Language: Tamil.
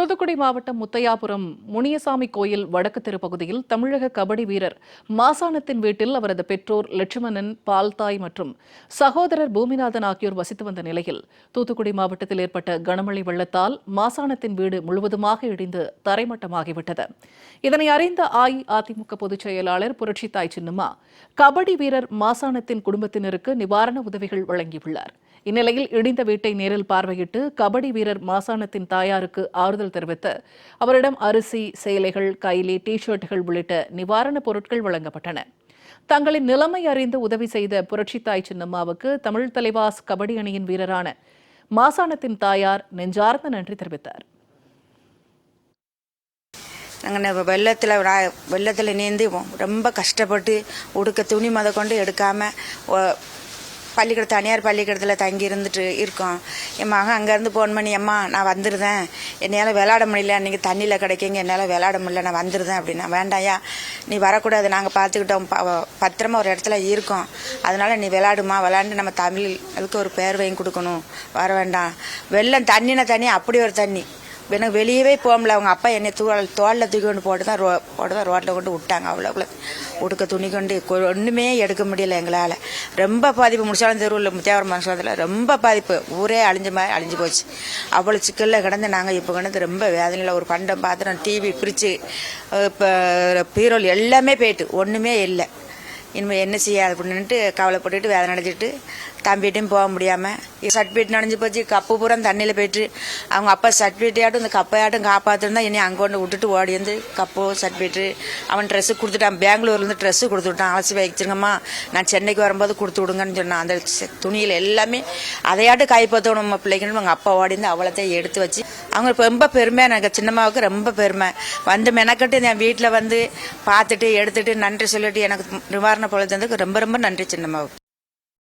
தூத்துக்குடி மாவட்டம் முத்தையாபுரம் முனியசாமி கோயில் வடக்கு தெரு பகுதியில் தமிழக கபடி வீரர் மாசாணத்தின் வீட்டில் அவரது பெற்றோர் லட்சுமணன் பால்தாய் மற்றும் சகோதரர் பூமிநாதன் ஆகியோர் வசித்து வந்த நிலையில் தூத்துக்குடி மாவட்டத்தில் ஏற்பட்ட கனமழை வெள்ளத்தால் மாசாணத்தின் வீடு முழுவதுமாக இடிந்து தரைமட்டமாகிவிட்டது. இதனை அறிந்த அஇஅதிமுக பொதுச் செயலாளர் புரட்சித்தாய் சின்னம்மா கபடி வீரர் மாசாணத்தின் குடும்பத்தினருக்கு நிவாரண உதவிகள் வழங்கியுள்ளார். இந்நிலையில் இடிந்த வீட்டை நேரில் பார்வையிட்டு கபடி வீரர் மாசாணத்தின் தாயாருக்கு ஆறுதல் தெரிவித்து அவரிடம் அரிசி சேலைகள் கைலி டி ஷர்ட்டுகள் உள்ளிட்ட நிவாரணப் பொருட்கள் வழங்கப்பட்டன. தங்களின் நிலைமை அறிந்து உதவி செய்த புரட்சித்தாய் சின்னம்மாவுக்கு தமிழ் தலைவாஸ் கபடி அணியின் வீரரான மாசாணத்தின் தாயார் நெஞ்சார்ந்த நன்றி தெரிவித்தார். நாங்கள் வெள்ளத்தில் வெள்ளத்தில் நீந்தி ரொம்ப கஷ்டப்பட்டு உடுக்க துணி மத கொண்டு எடுக்காமல் பள்ளிக்கூடம் தனியார் பள்ளிக்கூடத்தில் தங்கி இருந்துட்டு இருக்கோம். என் மகன் அங்கேருந்து ஃபோன் பண்ணி அம்மா நான் வந்துடுதேன் என்னால் விளாட முடியல. அன்றைக்கி தண்ணியில் கிடைக்கிங்க. என்னால் விளாட முடியல. நான் வந்துடுதேன் அப்படின்னா வேண்டாயா நீ வரக்கூடாது. நாங்கள் பார்த்துக்கிட்டோம் ப- பத்திரமா ஒரு இடத்துல இருக்கோம். அதனால் நீ விளாடுமா விளாண்டு நம்ம தமிழுக்கு ஒரு பேர் வாங்கி கொடுக்கணும். வர வேண்டாம். வெள்ளம் தண்ணினா தண்ணி அப்படி ஒரு தண்ணி. எனக்கு வெளியவே போகல அவங்க அப்பா என்னை தோல் தோளில் தூக்கி கொண்டு போட்டு தான் ரோ போட்டு தான் ரோட்டில் கொண்டு விட்டாங்க அவ்வளோக்குள்ள உடுக்க துணி கொண்டு ஒன்றுமே எடுக்க முடியல எங்களால். ரொம்ப பாதிப்பு முடிச்சாலும் தெருவில் முத்தியாவரம் மனசில் ரொம்ப பாதிப்பு. ஊரே அழிஞ்ச மாதிரி அழிஞ்சு போச்சு. அவ்வளோ சிக்கலில் கிடந்து நாங்கள் இப்போ கிடந்து ரொம்ப வேதனையில் ஒரு பண்டம் பாத்திரம் டிவி ஃப்ரிட்ஜு இப்போ பீரோல் எல்லாமே போயிட்டு. ஒன்றுமே இல்லை. இனிமேல் என்ன செய்ய அப்படின்ட்டு கவலைப்பட்டுட்டு வேதனை அடைஞ்சிட்டு தம்பிகிட்டையும் போக முடியாமல் சர்டிஃபிகேட் நனைஞ்சு போச்சு கப்பு பூரா தண்ணியில் போயிட்டு. அவங்க அப்பா சர்டிஃபிகேட்டையாட்டும் இந்த கப்பையாட்டும் காப்பாற்றிருந்தா இனி அங்கே கொண்டு விட்டுட்டு ஓடி வந்து கப்பு சர்டிஃபிகேட்டு அவன் ட்ரெஸ்ஸு கொடுத்துட்டான். பெங்களூர்லேருந்து ட்ரெஸ்ஸு கொடுத்து விட்டான் அலசி வைச்சிருங்கம்மா. நான் சென்னைக்கு வரும்போது கொடுத்து விடுங்கன்னு சொன்னான். அந்த துணியில் எல்லாமே அதையாட்டு கைப்பற்றணும் நம்ம பிள்ளைங்கன்னு அவங்க அப்பா ஓடி வந்து அவ்வளோத்தையும் எடுத்து வச்சு. அவங்க ரொம்ப பெருமை. எனக்கு சின்னம்மாவுக்கு ரொம்ப பெருமை. வந்து மெனக்கட்டு என் வீட்டில் வந்து பார்த்துட்டு எடுத்துட்டு நன்றி சொல்லிட்டு எனக்கு நிவாரணம் பொழுது தந்ததுக்கு ரொம்ப ரொம்ப நன்றி சின்னம்மாவுக்கு